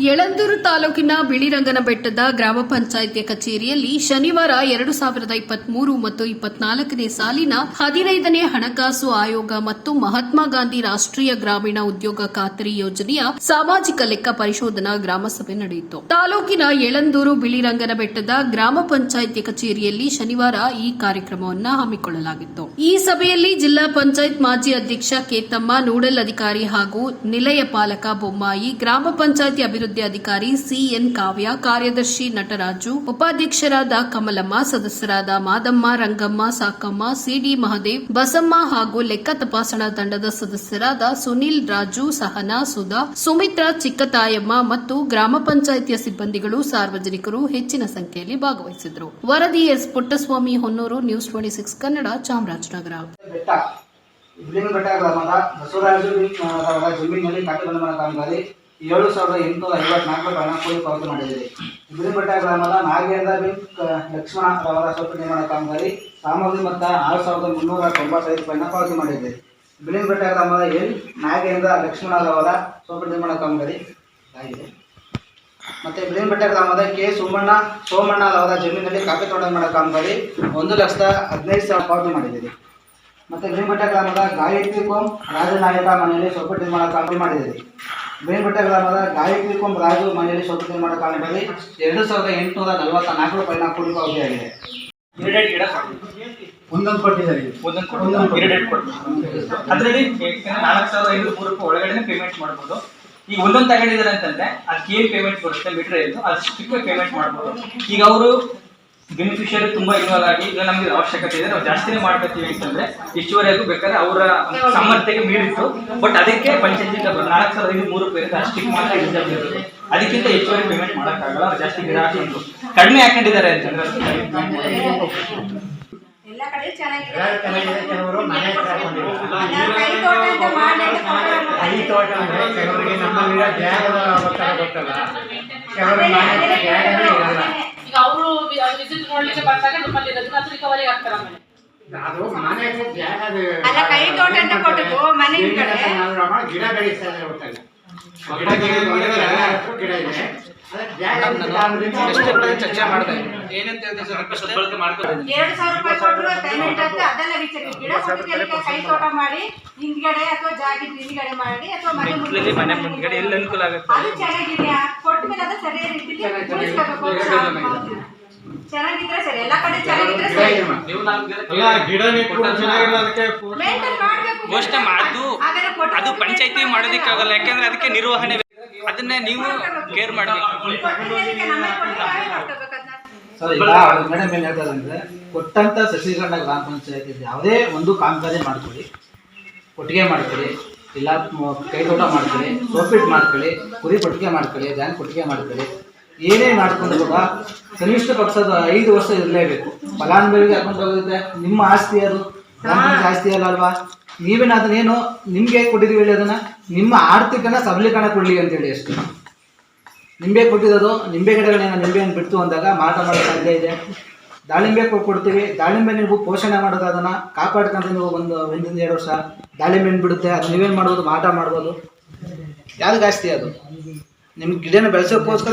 ಯಳಂದೂರು ತಾಲೂಕಿನ ಬಿಳಿರಂಗನ ಬೆಟ್ಟದ ಗ್ರಾಮ ಪಂಚಾಯಿತಿಯ ಕಚೇರಿಯಲ್ಲಿ ಶನಿವಾರ ಎರಡು ಸಾವಿರದ ಇಪ್ಪತ್ಮೂರು ಮತ್ತು ಇಪ್ಪತ್ನಾಲ್ಕನೇ ಸಾಲಿನ ಹದಿನೈದನೇ ಹಣಕಾಸು ಆಯೋಗ ಮತ್ತು ಮಹಾತ್ಮ ಗಾಂಧಿ ರಾಷ್ಟ್ರೀಯ ಗ್ರಾಮೀಣ ಉದ್ಯೋಗ ಖಾತರಿ ಯೋಜನೆಯ ಸಾಮಾಜಿಕ ಲೆಕ್ಕ ಪರಿಶೋಧನಾ ಗ್ರಾಮ ಸಭೆ ನಡೆಯಿತು. ತಾಲೂಕಿನ ಯಳಂದೂರು ಬಿಳಿರಂಗನ ಬೆಟ್ಟದ ಗ್ರಾಮ ಪಂಚಾಯಿತಿ ಕಚೇರಿಯಲ್ಲಿ ಶನಿವಾರ ಈ ಕಾರ್ಯಕ್ರಮವನ್ನು ಹಮ್ಮಿಕೊಳ್ಳಲಾಗಿತ್ತು. ಈ ಸಭೆಯಲ್ಲಿ ಜಿಲ್ಲಾ ಪಂಚಾಯತ್ ಮಾಜಿ ಅಧ್ಯಕ್ಷ ಕೇತಮ್ಮ, ನೋಡಲ್ ಅಧಿಕಾರಿ ಹಾಗೂ ನಿಲಯ ಪಾಲಕ ಬೊಮ್ಮಾಯಿ, ಗ್ರಾಮ ಪಂಚಾಯಿತಿ ಅಭಿವೃದ್ಧಿ ಅಧಿಕಾರಿ ಸಿಎನ್ ಕಾವ್ಯ, ಕಾರ್ಯದರ್ಶಿ ನಟರಾಜು, ಉಪಾಧ್ಯಕ್ಷರಾದ ಕಮಲಮ್ಮ, ಸದಸ್ಯರಾದ ಮಾದಮ್ಮ, ರಂಗಮ್ಮ, ಸಾಕಮ್ಮ, ಸಿಡಿ ಮಹದೇವ್, ಬಸಮ್ಮ ಹಾಗೂ ಲೆಕ್ಕ ತಪಾಸಣಾ ತಂಡದ ಸದಸ್ಯರಾದ ಸುನಿಲ್ ರಾಜು, ಸಹನಾ, ಸುಧಾ, ಸುಮಿತ್ರಾ ಚಿಕ್ಕತಾಯಮ್ಮ ಮತ್ತು ಗ್ರಾಮ ಪಂಚಾಯಿತಿಯ ಸಿಬ್ಬಂದಿಗಳು ಸಾರ್ವಜನಿಕರು ಹೆಚ್ಚಿನ ಸಂಖ್ಯೆಯಲ್ಲಿ ಭಾಗವಹಿಸಿದರು ವರದಿ S Puttaswamy, Honnuru, news twenty six, Kannada, Chamarajanagar. Betta Basavaraju ಜಮೀನಿನಲ್ಲಿ ಕಾಮಗಾರಿ. ಏಳು ಸಾವಿರದ ಎಂಟುನೂರ ಐವತ್ನಾಲ್ಕು ಹಣ ಪಾವತಿ ಮಾಡಿದೆ ಇಬ್ಲಿಂಗ ಗ್ರಾಮದ ನಾಗೇಂದ್ರ ಬಿ ಲಕ್ಷ್ಮಣ ಅವರ ಸ್ವಲ್ಪ ನಿರ್ಮಾಣ ಕಾಮಗಾರಿ ಸಾಮಗ್ರಿ ಮೊತ್ತ ಆರು ಸಾವಿರದ ಮುನ್ನೂರ ತೊಂಬತ್ತೈದು ರೂಪಾಯಿನ ಪಾವತಿ ಮಾಡಿದೆ. ಇಬ್ಲಿಂಗ ಗ್ರಾಮದ ಎಲ್, ನಾಗೇಂದ್ರ, ಲಕ್ಷ್ಮಣ ಅವರ ಸ್ವಲ್ಪ ನಿರ್ಮಾಣ ಕಾಮಗಾರಿ ಆಗಿದೆ. ಮತ್ತೆ ಬಿಳಿಯಂಬೆಟ್ಟ ಗ್ರಾಮದ ಕೆ ಸೋಮಣ್ಣ ಸೋಮಣ್ಣ ಅವರ ಜಮೀನಲ್ಲಿ ಕಾಫಿ ತೋಟ ನಿರ್ಮಾಣ ಕಾಮಗಾರಿ ಒಂದು ಲಕ್ಷದ ಹದಿನೈದು ಸಾವಿರ ಪಾವತಿ ಮಾಡಿದ್ದೀರಿ ಮತ್ತೆ ಬಿಳಿಯಂಬೆಟ್ಟ ಗ್ರಾಮದ ಗಾಯತ್ರಿ ಕೋಮ್ ರಾಜನಾಯಕ ಮನೆಯಲ್ಲಿ ಸೊಪ್ಪು ನಿರ್ಮಾಣ ಕಾಮಗಾರಿ ಮಾಡಿದ್ದೀರಿ. ಬಿಳಿಯಂಬೆಟ್ಟ ಗ್ರಾಮದ ಗಾಯತ್ರಿ ಕೋಮ್ ರಾಜು ಮನೆಯಲ್ಲಿ ಸೊಪ್ಪು ನಿರ್ಮಾಣ ಕಾಮಗಾರಿ ಎರಡು ಸಾವಿರದ ಎಂಟುನೂರ ನಲವತ್ತ ನಾಲ್ಕು ರೂಪಾಯಿ ಕೂಲಿ ಪಾವತಿಯಾಗಿದೆ ಒಂದೊಂದು ಕೊಟ್ಟಿದ್ದಾರೆ. ಒಂದೊಂದು ಇರಿಡೇಟ್ ಅದರಲ್ಲಿ ನಾಲ್ಕು ಸಾವಿರದ ಐನೂರು ಮೂರು ರೂಪಾಯಿ ಒಳಗಡೆ ಪೇಮೆಂಟ್ ಮಾಡ್ಬೋದು. ಈಗ ಒಂದೊಂದು ತಗೊಂಡಿದ್ದಾರೆ ಅಂತಂದ್ರೆ ಅದಕ್ಕೆ ಏನು ಪೇಮೆಂಟ್ ಬರುತ್ತೆ ಮೀಟರ್ ಅದು ಅದಷ್ಟಕ್ಕೆ ಪೇಮೆಂಟ್ ಮಾಡ್ಬೋದು. ಈಗ ಅವರು ಬೆನಿಫಿಷಿಯರಿ ತುಂಬಾ ಇನ್ವಾಲ್ವ್ ಆಗಿ ಈಗ ನಮ್ಗೆ ಅವಶ್ಯಕತೆ ಇದೆ. ನಾವು ಜಾಸ್ತಿನೇ ಮಾಡ್ಕೊತೀವಿ ಅಂತಂದ್ರೆ ಇಷ್ಟುವರೆಗೂ ಬೇಕಾದ್ರೆ ಅವರ ಸಾಮರ್ಥ್ಯಕ್ಕೆ ಮೀರಿತ್ತು. ಬಟ್ ಅದಕ್ಕೆ ಪಂಚಾಯತಿ ನಾಲ್ಕು ಸಾವಿರದ ಐದು ಮೂರು ರೂಪಾಯಿ ಅಷ್ಟಕ್ಕೆ ಮಾತ್ರ ಇರುತ್ತೆ. ಅದಕ್ಕಿಂತ ಹೆಚ್ಚುವರಿ ಪೇಮೆಂಟ್ ಮಾಡೋಕ್ಕಾಗಲ್ಲ. ಅವ್ರು ಜಾಸ್ತಿ ಗಿಡ ಉಂಟು. ಕಡಿಮೆ ಹಾಕೊಂಡಿದ್ದಾರೆ ಅಂತಂದ್ರೆ. ಎಲ್ಲ ಕಡೆ ಚೆನ್ನಾಗಿದೆ ವಿಸಿಟ್ ನೋಡ್ಲಿಕ್ಕೆ ಬಂದಾಗ ನಿಮ್ಮಲ್ಲಿ ಇರೋದನ್ನ ಅದು ರಿಕವರಿ ಆಗ್ತಾರೆ ಆಮೇಲೆ. ಅದು ಮನೆ ಅಲ್ಲ, ಕೈ ತೋಟ ಅಂತ ಕೊಟ್ಟದ್ದು ಕಡೆ. ಗಿಡ ಬೆಳೆಸ್ತಾ ಇದ್ದಾರೆ ಗೊತ್ತಲ್ಲ ಗಿಡ ಗಿಡ ಎರಡು ಸಾವಿರ ರೂಪಾಯಿ ಕೊಟ್ಟರು ಪೇಮೆಂಟ್ ಅಂತ ಅದೆಲ್ಲ ವಿಚಾರ. ಗಿಡ ಕೊಟ್ಟಿದ್ದಕ್ಕೆ ಕೈ ತೋಟ ಮಾಡಿ ಹಿಂದ್ಗಡೆ ಅಥವಾ ಜಾಗಿ ಹಿಂದ್ಗಡೆ ಮಾಡಿ ಅಥವಾ ಮನೆ ಮುಂದ್ಗಡೆ ಎಲ್ಲಿ ಅನುಕೂಲ ಆಗುತ್ತೆ. ಅದು ಚೆನ್ನಾಗಿದೆ. ಕೊಟ್ಟ ಮೇಲೆ ಅದು ಸರಿಯಾದ ರೀತಿಯಲ್ಲಿ ಉಳಿಸ್ಕೋಬೇಕು ಚೆನ್ನಾಗಿದ್ರೆ ಸರಿ ಎಲ್ಲ ಕಡೆ ಚೆನ್ನಾಗಿದ್ರೆ ಸರಿ. ಮೇಂಟೈನ್ ಮಾಡ್ಬೇಕು ಮೋಸ್ಟ್ಲಿ ಅದು ಪಂಚಾಯತಿ ಮಾಡೋದಕ್ಕಾಗಲ್ಲ ಯಾಕಂದ್ರೆ ಅದಕ್ಕೆ ನಿರ್ವಹಣೆ ಬೇಕು. ಅದನ್ನೇ ನೀವು ಕೇರ್ ಮಾಡಬೇಕು. ಕೊಟ್ಟಿದ್ದಕ್ಕೆ ನಮಗೆ ಕೊಟ್ಟು ನಾವೇ ಮಾಡ್ಕೋಬೇಕು ಅದನ್ನ. ಸರ್ ಈಗ ಮೇಡಮ್ ಏನು ಹೇಳ್ತಾರೆ ಅಂದರೆ ಕೊಟ್ಟಂಥ ಸಸಿಗಳನ್ನ ಗ್ರಾಮ ಪಂಚಾಯತಿ ಯಾವುದೇ ಒಂದು ಕಾಮಗಾರಿ ಮಾಡ್ಕೊಳ್ಳಿ. ಕೊಟ್ಟಿಗೆ ಮಾಡ್ಕೊಳ್ಳಿ ಇಲ್ಲ ಕೈತೋಟ ಕೈ ತೋಟ ಮಾಡ್ಕೊಳ್ಳಿ ಸೋಪಿಟ್ ಮಾಡ್ಕೊಳ್ಳಿ ಕುರಿ ಕೊಟ್ಟಿಗೆ ಮಾಡ್ಕೊಳ್ಳಿ ಬ್ಯಾಂಕ್ ಕೊಟ್ಟಿಗೆ ಮಾಡ್ಕೊಳ್ಳಿ. ಏನೇ ಮಾಡ್ಕೊಂಡು ಕೂಡ ಕನಿಷ್ಠ ಪಕ್ಷದ ಐದು ವರ್ಷ ಇರಲೇಬೇಕು. ಫಲಾನುಭವಿಗೆ ಹಾಕೊಂಡು ಹೋಗುತ್ತೆ. ನಿಮ್ಮ ಆಸ್ತಿ ಅದು. ಆಸ್ತಿ ಅಲ್ಲ ಅಲ್ವಾ? ನೀವೇನು ಅದನ್ನೇನು ನಿಮ್ಗೆ ಕೊಟ್ಟಿದ್ದೀವಿ ಹೇಳಿ ಅದನ್ನ? ನಿಮ್ಮ ಆರ್ಥಿಕನ ಸಬಲೀಕರಣ ಕೊಡ್ಲಿ ಅಂತೇಳಿ ಅಷ್ಟೇ. ನಿಂಬೆ ಕೊಟ್ಟಿರೋದು ನಿಂಬೆ ಗಿಡಗಳೇನೋ ನಿಂಬೆಯನ್ನು ಬಿಡ್ತು ಅಂದಾಗ ಮಾಟ ಮಾಡೋ ಸಾಧ್ಯ ಇದೆ. ದಾಳಿಂಬೆ ಕೊಡ್ತೀವಿ. ದಾಳಿಂಬೆ ನೀವು ಪೋಷಣೆ ಮಾಡೋದು ಅದನ್ನ. ಕಾಪಾಡ್ಕೊಂತ ನೀವು ಒಂದು ಒಂದಿಂದ ಎರಡು ವರ್ಷ ದಾಳಿಂಬೆ ಬಿಡುತ್ತೆ. ಅದು ನೀವೇನು ಮಾಡ್ಬೋದು? ಮಾಟ ಮಾಡ್ಬೋದು. ಯಾವ್ದು ಜಾಸ್ತಿ ಅದು? ನಿಮ್ಗೆ ಗಿಡನ ಬೆಳೆಸೋಕ್ಕೋಸ್ಕರ